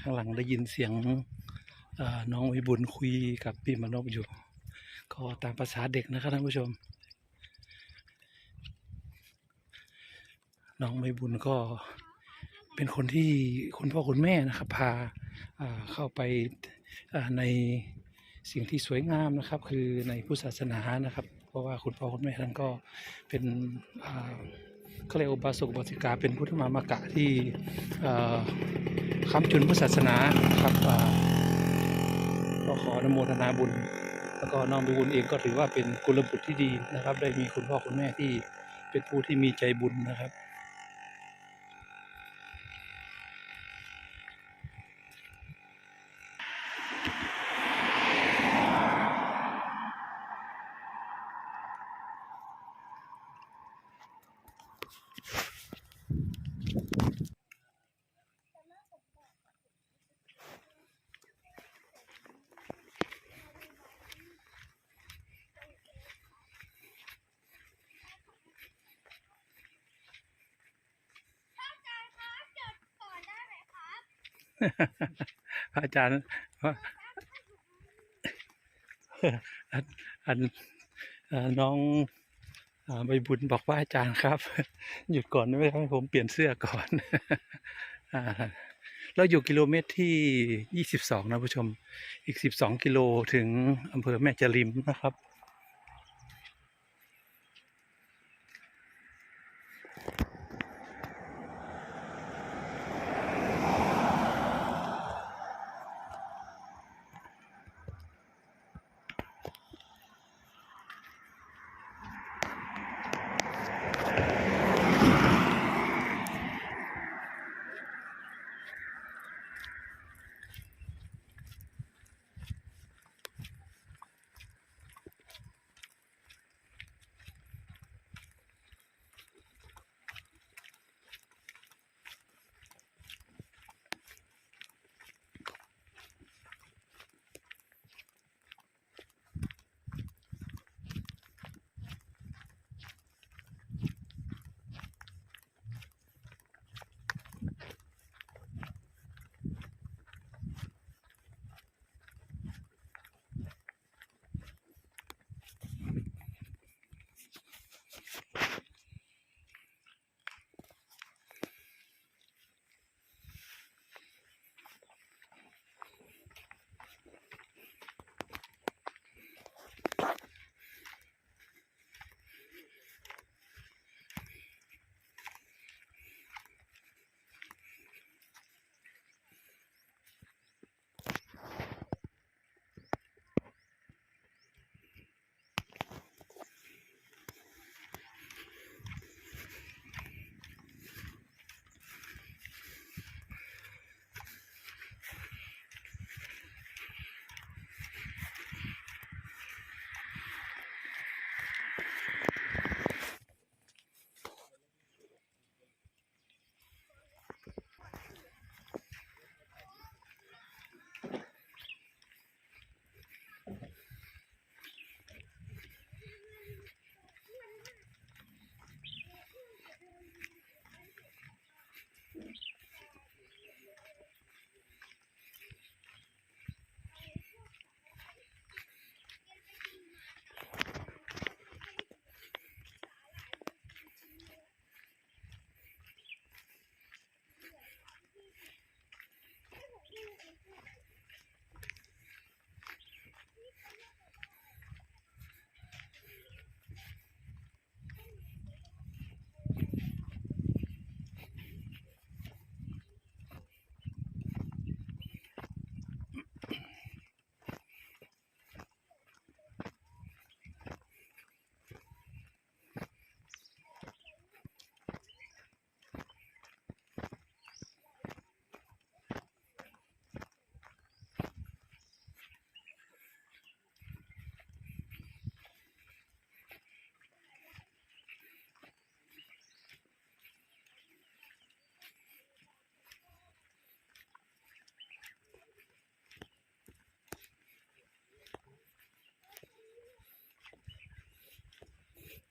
ข้างหลังได้ยินเสียงน้องวิบุญคุยกับพี่มนพอยู่ ก็ตามภาษาเด็กนะครับท่านผู้ชม น้องวิบุญก็เป็นคนที่คุณพ่อคุณแม่นะครับ พาเข้าไปใน สิ่งที่สวยงามนะครับ คือในพุทธศาสนานะครับ เพราะว่าคุณพ่อคุณแม่ท่านก็เป็นเขาเรียกอุบาสกบาสิกาเป็นพุทธมามากะที่ค้ำจุนพุทธศาสนาครับก็ขออนโมทนาบุญ แล้วก็น้องใบบุญเองก็ถือว่าเป็นกุลบุตรที่ดีนะครับ ได้มีคุณพ่อคุณแม่ที่เป็นผู้ที่มีใจบุญนะครับ พระอาจารย์อันน้องใบบุญบอกว่าอาจารย์ครับ หยุดก่อนได้ไหมครับผมเปลี่ยนเสื้อก่อนเราอยู่กิโลเมตรที่ยี่สิบสองนะผู้ชม อีกสิบสองกิโลถึงอำเภอแม่จริมนะครับ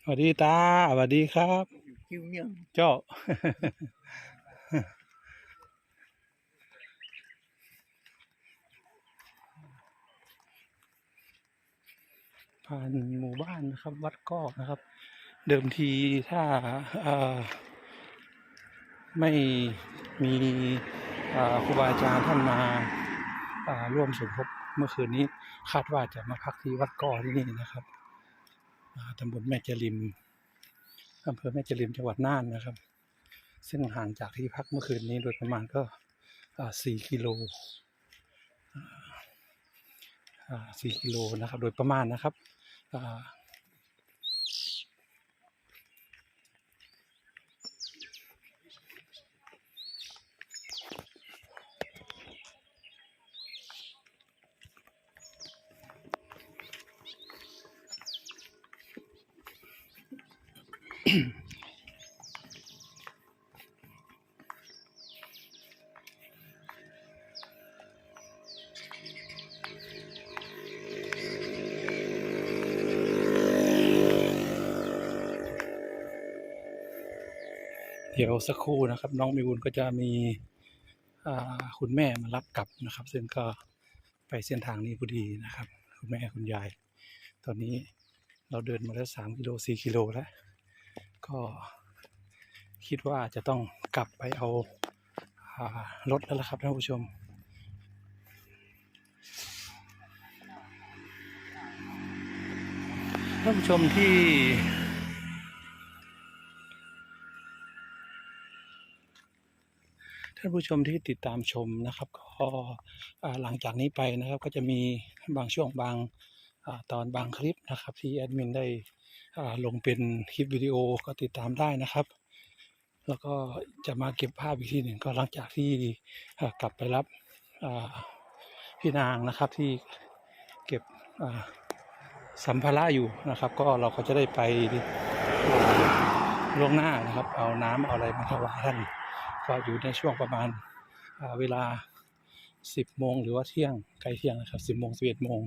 สวัสดีตาสวัสดีครับ คิวเนี่ยเจ้า ผ่านหมู่บ้านนะครับ วัดก้อนะครับ เดิมทีถ้าไม่มีครูบาอาจารย์ท่านมาร่วมสมทบเมื่อคืนนี้คาดว่าจะมาพักที่วัดก้อที่นี่นะครับ ตำบลแม่จริมอำเภอแม่จริมจังหวัดน่านนะครับ ซึ่งห่างจากที่พักเมื่อคืนนี้โดยประมาณก็อ่าสี่กิโลอ่าสี่กิโลนะครับ โดยประมาณนะครับ เดี๋ยวสักครู่นะครับ น้องมิวุนก็จะมีคุณแม่มารับกลับนะครับ ซึ่งก็ไปเส้นทางนี้พอดีนะครับ คุณแม่คุณยาย ตอนนี้เราเดินมาแล้วสามกิโลสี่กิโลแล้ว ก็คิดว่าจะต้องกลับไปเอาอ่ารถแล้วล่ะครับท่านผู้ชม ท่านผู้ชมที่ท่านผู้ชมที่ติดตามชมนะครับ ก็หลังจากนี้ไปนะครับก็จะมีบางช่วงบางอตอนบางคลิปนะครับ ที่แอดมินได้ ลงเป็นคลิปวิดีโอก็ติดตามได้นะครับ แล้วก็จะมาเก็บภาพอีกทีหนึ่งก็หลังจากที่กลับไปรับพี่นางนะครับที่เก็บสัมภาระอยู่นะครับ ก็เราก็จะได้ไปล่วงหน้านะครับ เอาน้ำเอาอะไรมาถวายท่านก็อยู่ในช่วงประมาณอ่าเวลา 10โมงหรือว่าเที่ยงใกล้เที่ยงนะครับ10โมง11โมง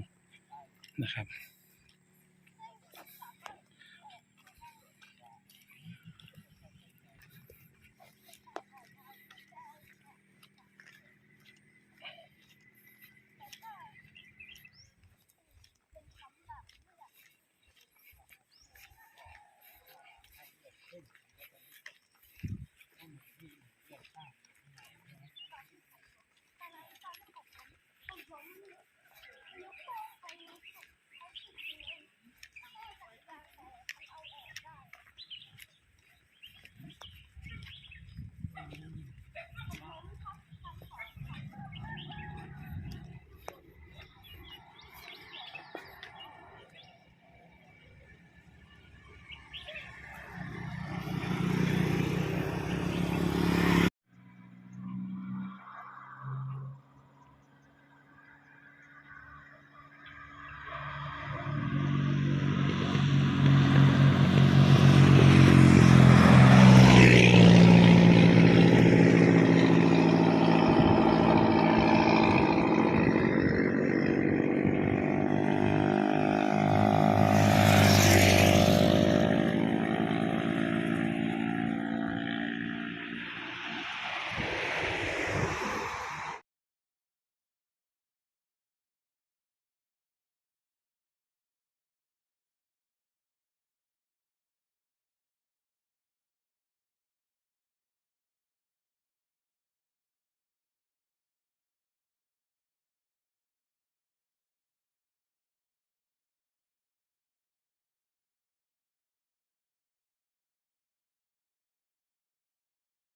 นะครับ